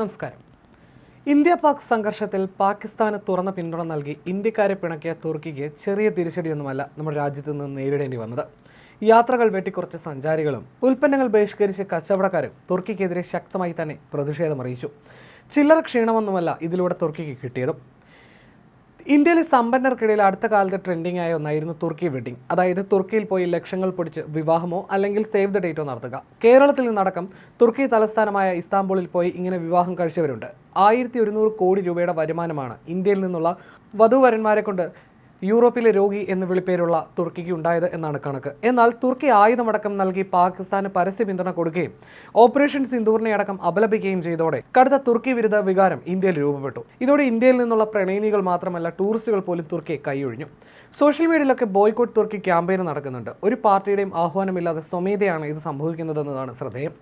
നമസ്കാരം. ഇന്ത്യ പാക് സംഘർഷത്തിൽ പാകിസ്ഥാന് തുറന്ന പിന്തുണ നൽകി ഇന്ത്യക്കാരെ പിണക്കിയ തുർക്കിക്ക് ചെറിയ തിരിച്ചടിയൊന്നുമല്ല നമ്മുടെ രാജ്യത്ത് നിന്ന് നേരിടേണ്ടി വന്നത്. യാത്രകൾ വെട്ടിക്കുറച്ച സഞ്ചാരികളും ഉൽപ്പന്നങ്ങൾ ബഹിഷ്കരിച്ച കച്ചവടക്കാരും തുർക്കിക്കെതിരെ ശക്തമായി തന്നെ പ്രതിഷേധമറിയിച്ചു ചില്ലറ ക്ഷീണമൊന്നുമല്ല ഇതിലൂടെ തുർക്കിക്ക് കിട്ടിയതും. ഇന്ത്യയിലെ സമ്പന്നർക്കിടയിൽ അടുത്ത കാലത്ത് ട്രെൻഡിംഗ് ആയ ഒന്നായിരുന്നു തുർക്കി വെഡിങ് അതായത് തുർക്കിയിൽ പോയി ലക്ഷങ്ങൾ പൊടിച്ച് വിവാഹമോ അല്ലെങ്കിൽ സേവ് ദ ഡേറ്റോ നടത്തുക. കേരളത്തിൽ നിന്നടക്കം തുർക്കി തലസ്ഥാനമായ ഇസ്താംബുളിൽ പോയി ഇങ്ങനെ വിവാഹം കഴിച്ചവരുണ്ട്. ആയിരത്തി ഒരുന്നൂറ് കോടി രൂപയുടെ വരുമാനമാണ് ഇന്ത്യയിൽ നിന്നുള്ള വധുവരന്മാരെ കൊണ്ട് യൂറോപ്പിലെ രോഗി എന്ന് വിളിപ്പേരുള്ള തുർക്കിക്ക് ഉണ്ടായത് എന്നാണ് കണക്ക്. എന്നാൽ തുർക്കി ആയുധമടക്കം നൽകി പാകിസ്ഥാന് പരസ്യ പിന്തുണ കൊടുക്കുകയും ഓപ്പറേഷൻ സിന്ദൂറിനെ അടക്കം അപലപിക്കുകയും ചെയ്തതോടെ കടുത്ത തുർക്കി വിരുദ്ധ വികാരം ഇന്ത്യയിൽ രൂപപ്പെട്ടു. ഇതോടെ ഇന്ത്യയിൽ നിന്നുള്ള പ്രണയിനികൾ മാത്രമല്ല ടൂറിസ്റ്റുകൾ പോലും തുർക്കിയെ കൈയൊഴിഞ്ഞു. സോഷ്യൽ മീഡിയയിലൊക്കെ ബോയ്ക്കോട്ട് തുർക്കി ക്യാമ്പയിൻ നടക്കുന്നുണ്ട്. ഒരു പാർട്ടിയുടെയും ആഹ്വാനമില്ലാതെ സ്വമേധയാണ് ഇത് സംഭവിക്കുന്നതെന്നതാണ് ശ്രദ്ധേയം.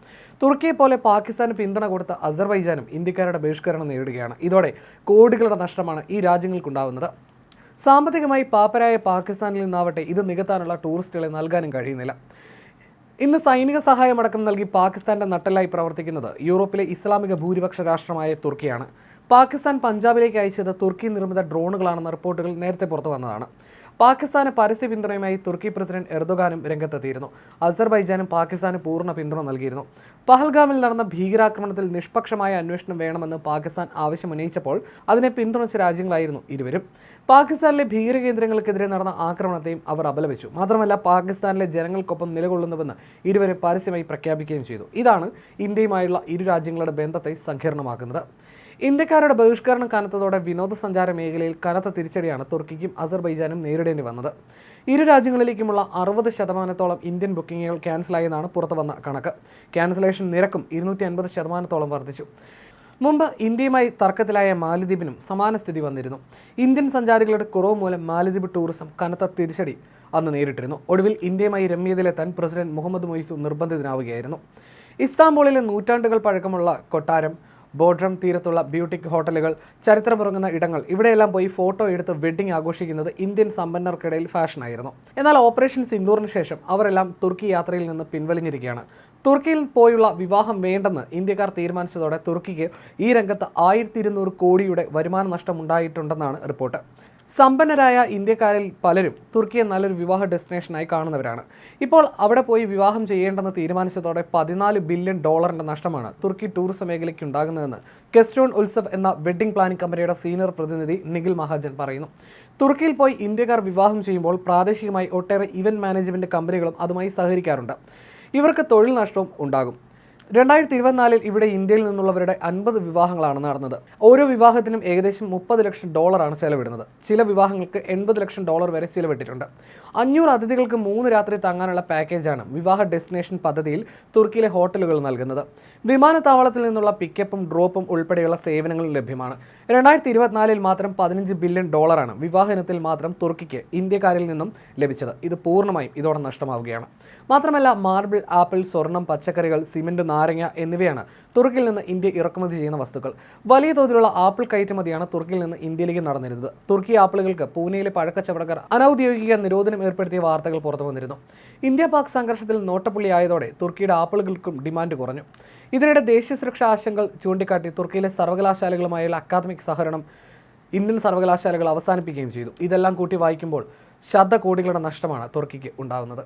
തുർക്കിയെ പോലെ പാകിസ്ഥാന് പിന്തുണ കൊടുത്ത അസർബൈജാനും ഇന്ത്യക്കാരുടെ ബഹിഷ്കരണം നേരിടുകയാണ്. ഇതോടെ കോടികളുടെ നഷ്ടമാണ് ഈ രാജ്യങ്ങൾക്കുണ്ടാവുന്നത്. സാമ്പത്തികമായി പാപ്പരായ പാകിസ്ഥാനിൽ നിന്നാവട്ടെ ഇത് നികത്താനുള്ള ടൂറിസ്റ്റുകളെ നൽകാനും കഴിയുന്നില്ല. ഇന്ന് സൈനിക സഹായമടക്കം നൽകി പാകിസ്ഥാന്റെ നട്ടലായി പ്രവർത്തിക്കുന്നത് യൂറോപ്പിലെ ഇസ്ലാമിക ഭൂരിപക്ഷ രാഷ്ട്രമായ തുർക്കിയാണ്. പാകിസ്ഥാൻ പഞ്ചാബിലേക്ക് അയച്ചത് തുർക്കി നിർമ്മിത ഡ്രോണുകളാണെന്ന റിപ്പോർട്ടുകൾ നേരത്തെ പുറത്തു വന്നതാണ്. പാകിസ്ഥാന് പരസ്യ പിന്തുണയുമായി തുർക്കി പ്രസിഡന്റ് എർദോഗാനും രംഗത്തെത്തിയിരുന്നു. അസർബൈജാനും പാകിസ്ഥാന് പൂർണ പിന്തുണ നൽകിയിരുന്നു. പഹൽഗാമിൽ നടന്ന ഭീകരാക്രമണത്തിൽ നിഷ്പക്ഷമായ അന്വേഷണം വേണമെന്ന് പാകിസ്ഥാൻ ആവശ്യമുന്നയിച്ചപ്പോൾ അതിനെ പിന്തുണച്ച രാജ്യങ്ങളായിരുന്നു ഇരുവരും. പാകിസ്ഥാനിലെ ഭീകരകേന്ദ്രങ്ങൾക്കെതിരെ നടന്ന ആക്രമണത്തെയും അവർ അപലപിച്ചു. മാത്രമല്ല പാകിസ്ഥാനിലെ ജനങ്ങൾക്കൊപ്പം നിലകൊള്ളുന്നുവെന്ന് ഇരുവരും പരസ്യമായി പ്രഖ്യാപിക്കുകയും ചെയ്തു. ഇതാണ് ഇന്ത്യയുമായുള്ള ഇരു രാജ്യങ്ങളുടെ ബന്ധത്തെ സങ്കീർണമാക്കുന്നത്. ഇന്ത്യക്കാരുടെ ബഹിഷ്കരണം കനത്തതോടെ വിനോദസഞ്ചാര മേഖലയിൽ കനത്ത തിരിച്ചടിയാണ് തുർക്കിക്കും അസർബൈജാനും നേരിടേണ്ടി വന്നത്. ഇരു രാജ്യങ്ങളിലേക്കുമുള്ള അറുപത് ശതമാനത്തോളം ഇന്ത്യൻ ബുക്കിങ്ങുകൾ ക്യാൻസലായെന്നാണ് പുറത്തു വന്ന കണക്ക്. ക്യാൻസലേഷൻ നിരക്കും ഇരുന്നൂറ്റി അൻപത് ശതമാനത്തോളം വർദ്ധിച്ചു. മുമ്പ് ഇന്ത്യയുമായി തർക്കത്തിലായ മാലിദ്വീപിനും സമാന സ്ഥിതി വന്നിരുന്നു. ഇന്ത്യൻ സഞ്ചാരികളുടെ കുറവ് മൂലം മാലിദ്വീപ് ടൂറിസം കനത്ത തിരിച്ചടി അന്ന് നേരിട്ടിരുന്നു. ഒടുവിൽ ഇന്ത്യയുമായി രമ്യതയിലെത്താൻ പ്രസിഡന്റ് മുഹമ്മദ് മൊയ്സു നിർബന്ധിതനാവുകയായിരുന്നു. ഇസ്താംബൂളിലെ നൂറ്റാണ്ടുകൾ പഴക്കമുള്ള കൊട്ടാരം ബോഡ്രം തീരത്തുള്ള ബ്യൂട്ടിക് ഹോട്ടലുകൾ ചരിത്രമുറങ്ങുന്ന ഇടങ്ങൾ ഇവിടെയെല്ലാം പോയി ഫോട്ടോ എടുത്ത് വെഡ്ഡിംഗ് ആഘോഷിക്കുന്നത് ഇന്ത്യൻ സമ്പന്നർക്കിടയിൽ ഫാഷനായിരുന്നു എന്നാൽ ഓപ്പറേഷൻ സിന്ദൂറിന് ശേഷം അവരെല്ലാം തുർക്കി യാത്രയിൽ നിന്ന് പിൻവലിഞ്ഞിരിക്കുകയാണ്. തുർക്കിയിൽ പോയുള്ള വിവാഹം വേണ്ടെന്ന് ഇന്ത്യക്കാർ തീരുമാനിച്ചതോടെ തുർക്കിക്ക് ഈ രംഗത്ത് ആയിരത്തി കോടിയുടെ വരുമാന നഷ്ടം ഉണ്ടായിട്ടുണ്ടെന്നാണ് റിപ്പോർട്ട്. സമ്പന്നരായ ഇന്ത്യക്കാരിൽ പലരും തുർക്കിയെ നല്ലൊരു വിവാഹ ഡെസ്റ്റിനേഷനായി കാണുന്നവരാണ്. ഇപ്പോൾ അവിടെ പോയി വിവാഹം ചെയ്യേണ്ടെന്ന് തീരുമാനിച്ചതോടെ പതിനാല് ബില്യൺ ഡോളറിന്റെ നഷ്ടമാണ് തുർക്കി ടൂറിസം മേഖലയ്ക്ക് ഉണ്ടാകുന്നതെന്ന് കെസ്റ്റോൺ ഉത്സവ് എന്ന വെഡ്ഡിംഗ് പ്ലാനിംഗ് കമ്പനിയുടെ സീനിയർ പ്രതിനിധി നിഖിൽ മഹാജൻ പറയുന്നു. തുർക്കിയിൽ പോയി ഇന്ത്യക്കാർ വിവാഹം ചെയ്യുമ്പോൾ പ്രാദേശികമായി ഒട്ടേറെ ഇവന്റ് മാനേജ്മെന്റ് കമ്പനികളും അതുമായി സഹകരിക്കാറുണ്ട്. ഇവർക്ക് തൊഴിൽ നഷ്ടവും ഉണ്ടാകും. രണ്ടായിരത്തി ഇരുപത്തിനാലിൽ ഇവിടെ ഇന്ത്യയിൽ നിന്നുള്ളവരുടെ അൻപത് വിവാഹങ്ങളാണ് നടന്നത്. ഓരോ വിവാഹത്തിനും ഏകദേശം മുപ്പത് ലക്ഷം ഡോളറാണ് ചെലവിടുന്നത്. ചില വിവാഹങ്ങൾക്ക് എൺപത് ലക്ഷം ഡോളർ വരെ ചിലവിട്ടിട്ടുണ്ട്. അഞ്ഞൂറ് അതിഥികൾക്ക് മൂന്ന് രാത്രി താങ്ങാനുള്ള പാക്കേജാണ് വിവാഹ ഡെസ്റ്റിനേഷൻ പദ്ധതിയിൽ തുർക്കിയിലെ ഹോട്ടലുകൾ നൽകുന്നത്. വിമാനത്താവളത്തിൽ നിന്നുള്ള പിക്കപ്പും ഡ്രോപ്പും ഉൾപ്പെടെയുള്ള സേവനങ്ങൾ ലഭ്യമാണ്. രണ്ടായിരത്തി ഇരുപത്തിനാലിൽ മാത്രം പതിനഞ്ച് ബില്യൺ ഡോളറാണ് വിവാഹനത്തിൽ മാത്രം തുർക്കിക്ക് ഇന്ത്യക്കാരിൽ നിന്നും ലഭിച്ചത്. ഇത് പൂർണമായും ഇതോടെ നഷ്ടമാവുകയാണ്. മാത്രമല്ല മാർബിൾ ആപ്പിൾ സ്വർണം പച്ചക്കറികൾ സിമെന്റ് നാരങ്ങ എന്നിവയാണ് തുർക്കിയിൽ നിന്ന് ഇന്ത്യ ഇറക്കുമതി ചെയ്യുന്ന വസ്തുക്കൾ. വലിയ തോതിലുള്ള ആപ്പിൾ കയറ്റുമതിയാണ് തുർക്കിയിൽ നിന്ന് ഇന്ത്യയിലേക്ക് നടന്നിരുന്നത്. തുർക്കി ആപ്പിളുകൾക്ക് പൂനെയിലെ പഴക്കച്ചവടക്കാർ അനൌദ്യോഗിക നിരോധനം ഏർപ്പെടുത്തിയ വാർത്തകൾ പുറത്തു വന്നിരുന്നു. ഇന്ത്യ പാക് സംഘർഷത്തിൽ നോട്ടപ്പുള്ളിയായതോടെ തുർക്കിയുടെ ആപ്പിളുകൾക്കും ഡിമാൻഡ് കുറഞ്ഞു. ഇതിനിടെ ദേശീയ സുരക്ഷാ ആശങ്കകൾ ചൂണ്ടിക്കാട്ടി തുർക്കിയിലെ സർവകലാശാലകളുമായുള്ള അക്കാദമിക് സഹകരണം ഇന്ത്യൻ സർവകലാശാലകൾ അവസാനിപ്പിക്കുകയും ചെയ്തു. ഇതെല്ലാം കൂട്ടി വായിക്കുമ്പോൾ ശബ്ദ കോടികളുടെ നഷ്ടമാണ് തുർക്കിക്ക് ഉണ്ടാകുന്നത്